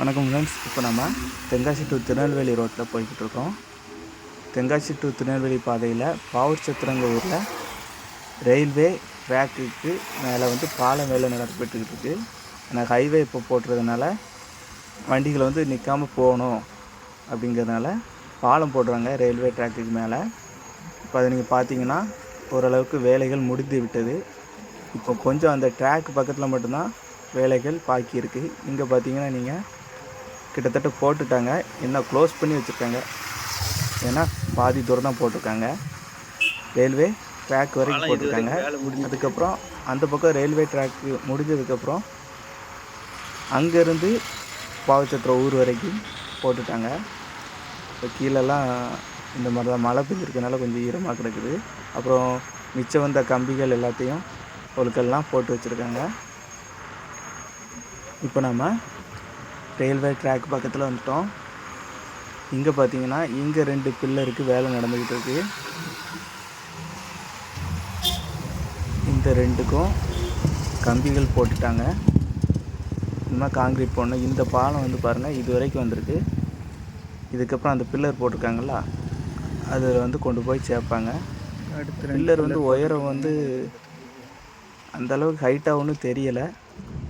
வணக்கம் ஃப்ரெண்ட்ஸ் இப்போ நம்ம தென்காசி டு திருநெல்வேலி ரோட்டில் போய்கிட்டு இருக்கோம். தென்காசி டு திருநெல்வேலி பாதையில் பாவூர் சத்திரங்க ஊரில் ரயில்வே ட்ராக்குக்கு மேலே வந்து பாலம் வேலை நடத்தப்பட்டுக்கிட்டு இருக்குது எனக்கு ஹைவே இப்போ போட்டுறதுனால வண்டிகளை வந்து நிற்காமல் போகணும் அப்படிங்கிறதுனால பாலம் போடுறாங்க ரயில்வே ட்ராக்குக்கு மேலே. இப்போ அதை நீங்கள் பார்த்தீங்கன்னா ஓரளவுக்கு வேலைகள் முடிந்து விட்டது. இப்போ கொஞ்சம் அந்த ட்ராக் பக்கத்தில் மட்டும்தான் வேலைகள் பாக்கி இருக்குது இங்கே பார்த்தீங்கன்னா நீங்கள் கிட்டத்தட்ட போட்டுட்டாங்க. இன்னும் க்ளோஸ் பண்ணி வச்சுருக்காங்க. ஏன்னா பாதி தூரம் தான் போட்டிருக்காங்க. ரயில்வே ட்ராக் வரைக்கும் போட்டிருக்காங்க. அதுக்கப்புறம் அந்த பக்கம் ரயில்வே ட்ராக்கு முடிஞ்சதுக்கப்புறம் அங்கேருந்து பாவச்சத்திரம் ஊர் வரைக்கும் போட்டுட்டாங்க. இப்போ கீழெல்லாம் இந்த மாதிரி தான் மழை பெஞ்சிருக்கனால கொஞ்சம் ஈரமாக கிடக்குது. அப்புறம் மிச்சம் வந்த கம்பிகள் எல்லாத்தையும் பொருட்கள்லாம் போட்டு வச்சுருக்காங்க. இப்போ நம்ம ரயில்வே ட்ராக் பக்கத்தில் வந்துட்டோம். இங்கே பார்த்தீங்கன்னா இங்கே ரெண்டு பில்லருக்கு வேலை நடந்துக்கிட்டு இருக்கு. இந்த ரெண்டுக்கும் கம்பிகள் போட்டுட்டாங்க. இனிமேல் காங்கிரீட் போடணும். இந்த பாலம் வந்து பாருங்கள் இது வரைக்கும் வந்திருக்கு. இதுக்கப்புறம் அந்த பில்லர் போட்டிருக்காங்களா அதில் வந்து கொண்டு போய் சேர்ப்பாங்க. அடுத்து பில்லர் வந்து உயரம் வந்து அந்த அளவுக்கு ஹைட்டாக ஒன்றும் தெரியலை.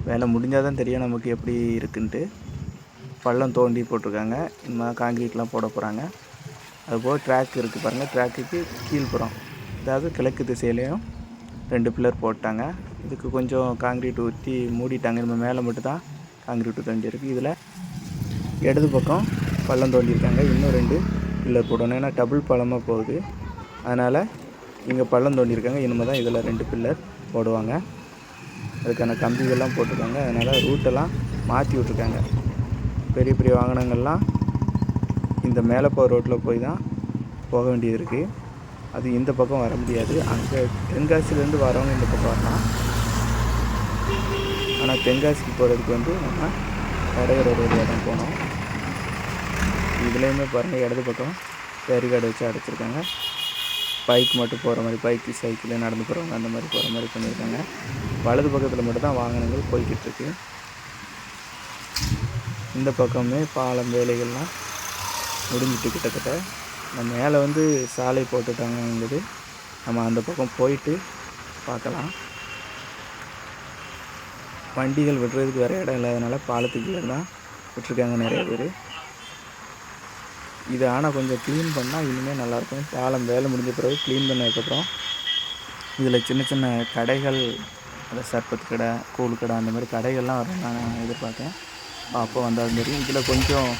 வேலை முடிஞ்சால் தான் தெரியும் நமக்கு எப்படி இருக்குன்ட்டு. பள்ளம் தோண்டி போட்டிருக்காங்க. இனிமேல் காங்கிரீட்லாம் போட போகிறாங்க அதுபோக ட்ராக் இருக்குது பாருங்கள் ட்ராக்குக்கு கீழ்ப்புறம். அதாவது கிழக்கு திசையிலையும் ரெண்டு பில்லர் போட்டாங்க. இதுக்கு கொஞ்சம் காங்கிரீட் ஊற்றி மூடிட்டாங்க. நம்ம மேலே மட்டும் தான் காங்கிரீட் தோண்டி இருக்குது இதில் இடது பக்கம் பள்ளம் தோண்டியிருக்காங்க. இன்னும் ரெண்டு பில்லர் போடணும். ஏன்னா டபுள் பழமாக போகுது. அதனால் இங்கே பள்ளம் தோண்டியிருக்காங்க. இனிமேல் தான் இதில் ரெண்டு பில்லர் போடுவாங்க. அதுக்கான கம்பிகள்லாம் போட்டிருக்காங்க. அதனால் ரூட்டெல்லாம் மாற்றி விட்ருக்காங்க பெரிய பெரிய வாகனங்கள்லாம் இந்த மேலே போகிற ரோட்டில் போய் தான் போக வேண்டியது இருக்குது அது இந்த பக்கம் வர முடியாது. அங்கே தென்காசிலேருந்து வரவங்க இந்த பக்கம் வரலாம். ஆனால் தென்காசிக்கு போகிறதுக்கு வந்து நம்ம கடையோட வழியாக தான் போனோம் இதுலேயுமே பாருங்கள் இடது பக்கம் பேரிகார்டு வச்சு அடைச்சிருக்காங்க. பைக் மட்டும் போகிற மாதிரி பைக்கு சைக்கிள் நடந்து போகிறவங்க அந்த மாதிரி போகிற மாதிரி பண்ணியிருக்காங்க. வலது பக்கத்தில் மட்டும் தான் வாகனங்கள் போய்கிட்டு இருக்குது இந்த பக்கமே பாலம் வேலைகள்லாம் முடிஞ்சிட்டு கிட்டத்தட்ட. நம்ம மேலே வந்து சாலை போட்டுட்டாங்கங்குது நம்ம அந்த பக்கம் போயிட்டு பார்க்கலாம். வண்டிகள் விடுறதுக்கு வேறு இடம் இல்லாதனால பாலத்துக்கு தான் விட்டுருக்காங்க நிறைய பேர். இது ஆனால் கொஞ்சம் க்ளீன் பண்ணால் இனிமேல் நல்லாயிருக்கும். பாலம் வேலை முடிஞ்ச பிறகு க்ளீன் பண்ணதுக்கப்புறம் இதில் சின்ன சின்ன கடைகள் அந்த சர்பத் கடை கூழ் கடை அந்த மாதிரி கடைகள்லாம் வரும் நான் எதிர்பார்த்தேன். அப்போ வந்தால் தெரியும் இதில் கொஞ்சம்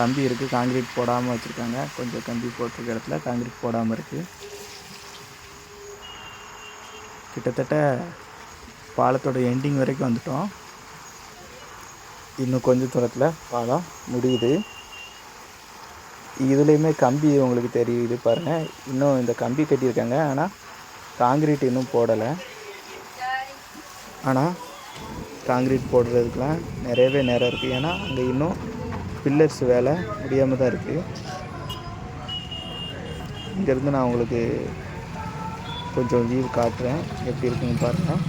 கம்பி இருக்குது. காங்கிரீட் போடாமல் வச்சுருக்காங்க. கொஞ்சம் கம்பி போட்டிருக்க இடத்துல காங்கிரீட் போடாமல் இருக்குது. கிட்டத்தட்ட பாலத்தோட எண்டிங் வரைக்கும் வந்துட்டோம். இன்னும் கொஞ்சம் தூரத்தில் பாலம் முடியுது. இதுலேயுமே கம்பி உங்களுக்கு தெரியுது பாருங்கள் இன்னும் இந்த கம்பி கட்டியிருக்காங்க. ஆனால் காங்கிரீட் இன்னும் போடலை. ஆனால் காங்கிரீட் போடுறதுக்கெலாம் நிறையவே நேரம் இருக்குது ஏன்னா அங்கே இன்னும் பில்லர்ஸ் வேலை முடியாமல் தான் இருக்குது இங்கேருந்து நான் உங்களுக்கு கொஞ்சம் வியூ காட்டுறேன். எப்படி இருக்குன்னு பாருங்கள்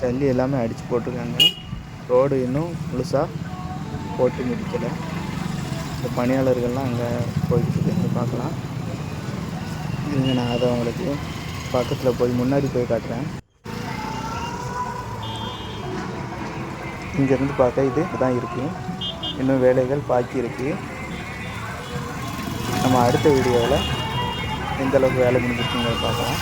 ஜல்லி எல்லாமே அடித்து போட்டிருக்காங்க. ரோடு இன்னும் முழுசாக போட்டு முடிக்கலை. இந்த பணியாளர்கள்லாம் அங்கே போய்கிட்டு இருக்காங்க பார்க்கலாம். இருங்க நான் அதை உங்களுக்கு பக்கத்தில் போய் முன்னாடி போய் காட்டுறேன். இங்கேருந்து பார்த்தா இது தான் இருக்குது இன்னும் வேலைகள் பாக்கி இருக்குது நம்ம அடுத்த வீடியோவில் எந்தளவுக்கு வேலை முடிஞ்சிருக்குங்கிறத பார்க்கலாம்.